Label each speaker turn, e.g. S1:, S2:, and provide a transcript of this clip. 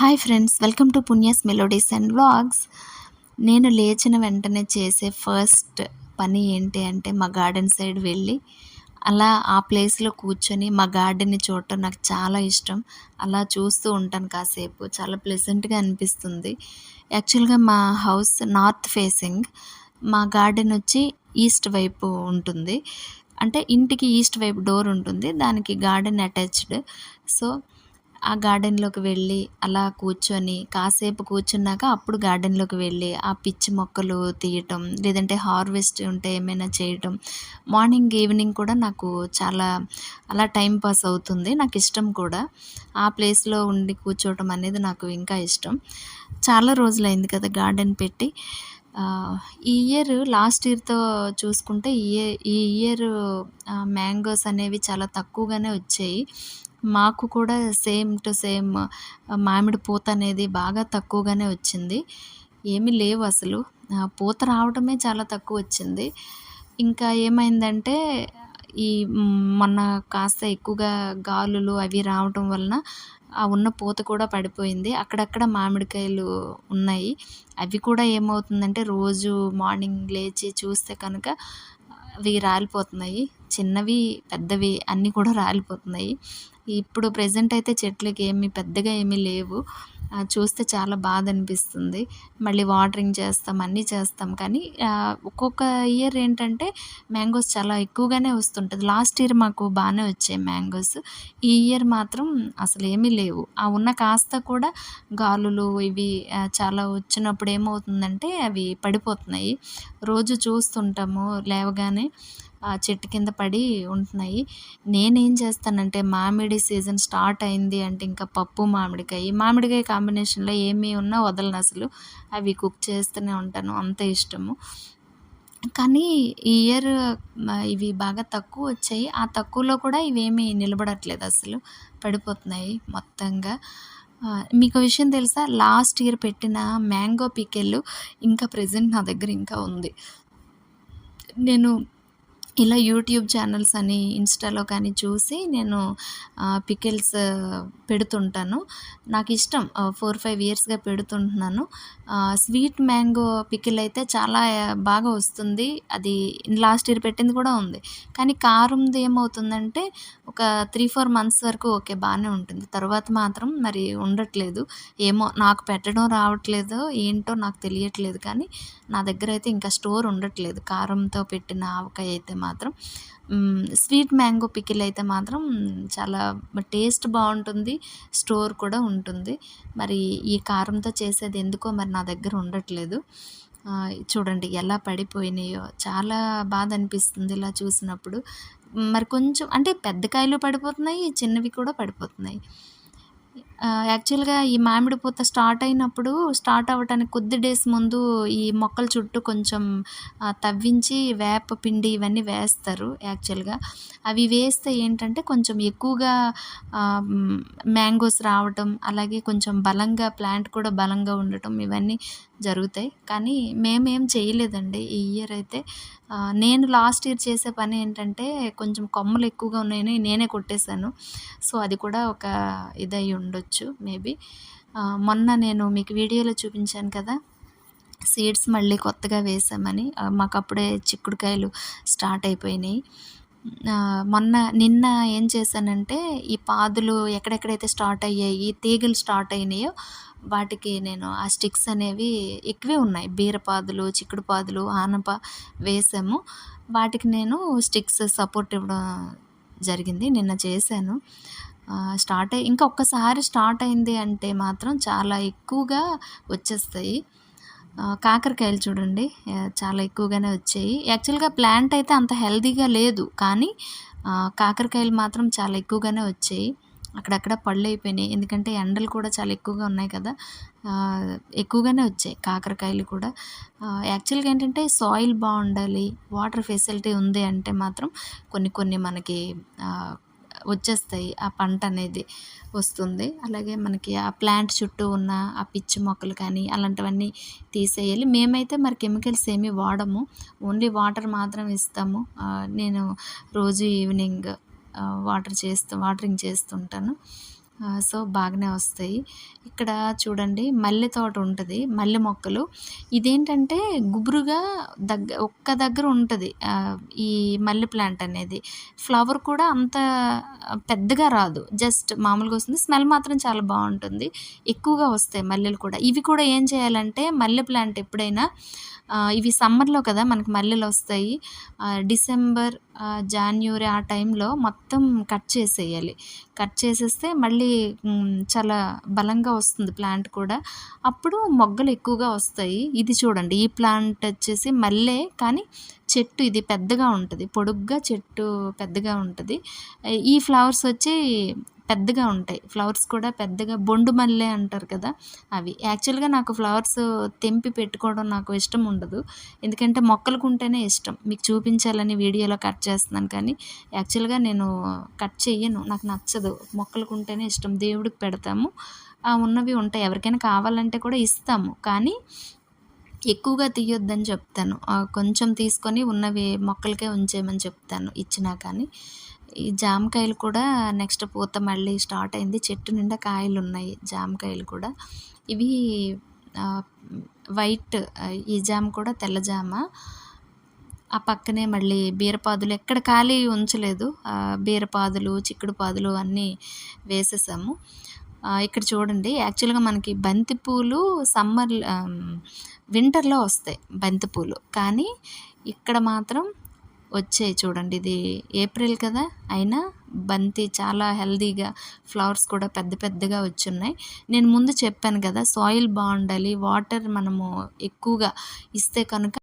S1: Hi friends welcome to Punya's melodies and vlogs. నేను లేచిన వెంటనే చేసే ఫస్ట్ పని ఏంటి అంటే మా గార్డెన్ సైడ్ వెళ్ళి అలా ఆ ప్లేస్లో కూర్చొని మా గార్డెన్ని చూడటం నాకు చాలా ఇష్టం. అలా చూస్తూ ఉంటాను కాసేపు చాలా ప్లెజెంట్గా అనిపిస్తుంది. యాక్చువల్గా మా హౌస్ నార్త్ ఫేసింగ్ మా గార్డెన్ వచ్చి ఈస్ట్ వైపు ఉంటుంది. అంటే ఇంటికి ఈస్ట్ వైపు డోర్ ఉంటుంది దానికి గార్డెన్ అటాచ్డ్ సో ఆ గార్డెన్లోకి వెళ్ళి అలా కూర్చొని కాసేపు కూర్చున్నాక అప్పుడు గార్డెన్లోకి వెళ్ళి ఆ పిచ్చి మొక్కలు తీయటం లేదంటే హార్వెస్ట్ ఉంటే ఏమైనా చేయటం. మార్నింగ్ ఈవినింగ్ కూడా నాకు చాలా అలా టైం పాస్ అవుతుంది. నాకు ఇష్టం కూడా. ఆ ప్లేస్లో ఉండి కూర్చోవటం అనేది నాకు ఇంకా ఇష్టం. చాలా రోజులైంది కదా గార్డెన్ పెట్టి. ఈ ఇయర్ లాస్ట్ ఇయర్తో చూసుకుంటే ఈ ఈ ఇయర్ మ్యాంగోస్ అనేవి చాలా తక్కువగానే వచ్చాయి. మాకు కూడా సేమ్ టు సేమ్ మామిడి పూత అనేది బాగా తక్కువగానే వచ్చింది. ఏమీ లేవు అసలు. పూత రావడమే చాలా తక్కువ వచ్చింది. ఇంకా ఏమైందంటే ఈ మొన్న కాస్త ఎక్కువగా గాలులు అవి రావటం వలన ఆ ఉన్న పూత కూడా పడిపోయింది. అక్కడక్కడ మామిడికాయలు ఉన్నాయి. అవి కూడా ఏమవుతుందంటే రోజు మార్నింగ్ లేచి చూస్తే కనుక అవి రాలిపోతున్నాయి. చిన్నవి పెద్దవి అన్నీ కూడా రాలిపోతున్నాయి. ఇప్పుడు ప్రజెంట్ అయితే చెట్లకి ఏమి పెద్దగా ఏమీ లేవు. చూస్తే చాలా బాధ అనిపిస్తుంది మళ్ళీ వాటరింగ్ చేస్తాం అన్నీ చేస్తాం. కానీ ఒక్కొక్క ఇయర్ ఏంటంటే మ్యాంగోస్ చాలా ఎక్కువగానే వస్తుంటుంది. లాస్ట్ ఇయర్ మాకు బాగానే వచ్చాయి మ్యాంగోస్. ఈ ఇయర్ మాత్రం అసలు ఏమీ లేవు. ఆ ఉన్న కాస్త కూడా గాలులు ఇవి చాలా వచ్చినప్పుడు ఏమవుతుందంటే అవి పడిపోతున్నాయి. రోజు చూస్తుంటాము లేవగానే. చెట్టు కింద పడి ఉంటున్నాయి. నేనేం చేస్తానంటే మామిడి సీజన్ స్టార్ట్ అయింది అంటే ఇంకా పప్పు మామిడికాయ. మామిడికాయ కాంబినేషన్లో ఏమీ ఉన్నా వదలను అసలు. అవి కుక్ చేస్తూనే ఉంటాను. అంత ఇష్టము. కానీ ఈ ఇయర్ ఇవి బాగా తక్కువ వచ్చాయి. ఆ తక్కువలో కూడా ఇవేమీ నిలబడట్లేదు అసలు. పడిపోతున్నాయి మొత్తంగా. మీకు విషయం తెలుసా? లాస్ట్ ఇయర్ పెట్టిన మ్యాంగో పికెల్ ఇంకా ప్రజెంట్ నా దగ్గర ఇంకా ఉంది. నేను ఇలా యూట్యూబ్ ఛానల్స్ అని ఇన్స్టాలో కానీ చూసి నేను పికిల్స్ పెడుతుంటాను. నాకు ఇష్టం ఫోర్ ఫైవ్ ఇయర్స్గా పెడుతుంటున్నాను. స్వీట్ మ్యాంగో పికిల్ అయితే చాలా బాగా వస్తుంది. అది లాస్ట్ ఇయర్ పెట్టింది కూడా ఉంది. కానీ కారంది ఏమవుతుందంటే ఒక త్రీ ఫోర్ మంత్స్ వరకు ఓకే బాగానే ఉంటుంది. తర్వాత మాత్రం మరి ఉండట్లేదు. ఏమో నాకు పెట్టడం రావట్లేదు ఏంటో నాకు తెలియట్లేదు కానీ నా దగ్గర అయితే ఇంకా స్టోర్ ఉండట్లేదు. కారంతో పెట్టిన ఆవకాయ అయితే మాత్రం. స్వీట్ మ్యాంగో పికిల్ అయితే మాత్రం చాలా టేస్ట్ బాగుంటుంది. స్టోర్ కూడా ఉంటుంది. మరి ఈ కారంతో చేసేది ఎందుకో మరి నా దగ్గర ఉండట్లేదు. చూడండి ఎలా పడిపోయినాయో. చాలా బాధ అనిపిస్తుంది ఇలా చూసినప్పుడు. మరి కొంచెం అంటే పెద్ద కాయలు పడిపోతున్నాయి చిన్నవి కూడా పడిపోతున్నాయి. యాక్చువల్గా ఈ మామిడి పూత స్టార్ట్ అయినప్పుడు స్టార్ట్ అవ్వటానికి కొద్ది డేస్ ముందు ఈ మొక్కల చుట్టూ కొంచెం తవ్వించి వేప పిండి ఇవన్నీ వేస్తారు యాక్చువల్గా. అవి వేస్తే ఏంటంటే కొంచెం ఎక్కువగా మ్యాంగోస్ రావటం అలాగే కొంచెం బలంగా ప్లాంట్ కూడా బలంగా ఉండటం ఇవన్నీ జరుగుతాయి. కానీ మేమేం చేయలేదండి. ఈ ఇయర్ అయితే నేను లాస్ట్ ఇయర్ చేసే పని ఏంటంటే కొంచెం కొమ్మలు ఎక్కువగా ఉన్నాయని నేనే కొట్టేశాను. సో అది కూడా ఒక ఇదై ఉండొచ్చు మేబీ. మొన్న నేను మీకు వీడియోలో చూపించాను కదా సీడ్స్ మళ్ళీ కొత్తగా వేసామని. మాకు అప్పుడే చిక్కుడుకాయలు స్టార్ట్ అయిపోయినాయి. మొన్న నిన్న ఏం చేశానంటే ఈ పాదులు ఎక్కడెక్కడైతే స్టార్ట్ అయ్యాయి తీగలు స్టార్ట్ అయినాయో వాటికి నేను ఆ స్టిక్స్ అనేవి ఎక్కువే ఉన్నాయి. బీరపాదులు చిక్కుడు పాదులు ఆనప వేసాము. వాటికి నేను స్టిక్స్ సపోర్ట్ ఇవ్వడం జరిగింది నిన్న చేశాను. స్టార్ట్ అయ్యి ఇంకా ఒక్కసారి స్టార్ట్ అయింది అంటే మాత్రం చాలా ఎక్కువగా వచ్చేస్తాయి. కాకరకాయలు చూడండి. చాలా ఎక్కువగానే వచ్చాయి. యాక్చువల్గా ప్లాంట్ అయితే అంత హెల్తీగా లేదు కానీ కాకరకాయలు మాత్రం చాలా ఎక్కువగానే వచ్చాయి. అక్కడక్కడ పళ్ళు అయిపోయినాయి. ఎందుకంటే ఎండలు కూడా చాలా ఎక్కువగా ఉన్నాయి కదా. ఎక్కువగానే వచ్చాయి కాకరకాయలు కూడా. యాక్చువల్గా ఏంటంటే సాయిల్ బాగుండాలి వాటర్ ఫెసిలిటీ ఉంది అంటే మాత్రం కొన్ని కొన్ని మనకి వచ్చేస్తాయి ఆ పంట అనేది వస్తుంది. అలాగే మనకి ఆ ప్లాంట్ చుట్టూ ఉన్న ఆ పిచ్చి మొక్కలు కానీ అలాంటివన్నీ తీసేయాలి. మేమైతే మరి కెమికల్స్ ఏమీ వాడము. ఓన్లీ వాటర్ మాత్రం ఇస్తాము. నేను రోజు ఈవినింగ్ వాటర్ చేస్తూ వాటరింగ్ చేస్తుంటాను. సో బాగానే వస్తాయి. ఇక్కడ చూడండి మల్లె తోట ఉంటుంది మల్లె మొక్కలు. ఇదేంటంటే గుబురుగా దగ్గ ఒక్క దగ్గర ఉంటుంది ఈ మల్లె ప్లాంట్ అనేది. ఫ్లవర్ కూడా అంత పెద్దగా రాదు జస్ట్ మామూలుగా వస్తుంది. స్మెల్ మాత్రం చాలా బాగుంటుంది. ఎక్కువగా వస్తాయి మల్లెలు కూడా. ఇవి కూడా ఏం చేయాలంటే మల్లె ప్లాంట్ ఎప్పుడైనా ఇవి సమ్మర్లో కదా మనకి మల్లెలు వస్తాయి. డిసెంబర్ జాన్యువరి ఆ టైంలో మొత్తం కట్ చేసేయాలి. కట్ చేసేస్తే మళ్ళీ చాలా బలంగా వస్తుంది ప్లాంట్ కూడా. అప్పుడు మొగ్గలు ఎక్కువగా వస్తాయి. ఇది చూడండి ఈ ప్లాంట్ వచ్చేసి మల్లె కానీ చెట్టు ఇది పెద్దగా ఉంటుంది. పొడుగ్గా చెట్టు పెద్దగా ఉంటుంది. ఈ ఫ్లవర్స్ వచ్చి పెద్దగా ఉంటాయి. ఫ్లవర్స్ కూడా పెద్దగా బొండు మల్లె అంటారు కదా అవి. యాక్చువల్గా నాకు ఫ్లవర్స్ తెంపి పెట్టుకోవడం నాకు ఇష్టం ఉండదు. ఎందుకంటే మొక్కలకు ఉంటేనే ఇష్టం. మీకు చూపించాలని వీడియోలో కట్ చేస్తున్నాను కానీ యాక్చువల్గా నేను కట్ చెయ్యను. నాకు నచ్చదు. మొక్కలకు ఉంటేనే ఇష్టం. దేవుడికి పెడతాము. ఉన్నవి ఉంటాయి. ఎవరికైనా కావాలంటే కూడా ఇస్తాము. కానీ ఎక్కువగా తీయొద్దని చెప్తాను. కొంచెం తీసుకొని ఉన్నవి మొక్కలకే ఉంచేయమని చెప్తాను. ఇచ్చినా కానీ ఈ జామకాయలు కూడా నెక్స్ట్ పూత మళ్ళీ స్టార్ట్ అయింది. చెట్టు నిండా కాయలు ఉన్నాయి జామకాయలు కూడా. ఇవి వైట్ ఈ జామ కూడా తెల్ల జామ. ఆ పక్కనే మళ్ళీ బీరపాదులు ఎక్కడ ఖాళీ ఉంచలేదు. బీరపాదులు చిక్కుడు పాదులు అన్నీ వేసేసాము. ఇక్కడ చూడండి యాక్చువల్గా మనకి బంతిపూలు సమ్మర్ వింటర్లో వస్తాయి బంతిపూలు కానీ ఇక్కడ మాత్రం వచ్చాయి చూడండి. ఇది ఏప్రిల్ కదా? అయినా బంతి చాలా హెల్దీగా ఫ్లవర్స్ కూడా పెద్ద పెద్దగా వచ్చున్నాయి. నేను ముందు చెప్పాను కదా సాయిల్ బాగుండాలి వాటర్ మనము ఎక్కువగా ఇస్తే కనుక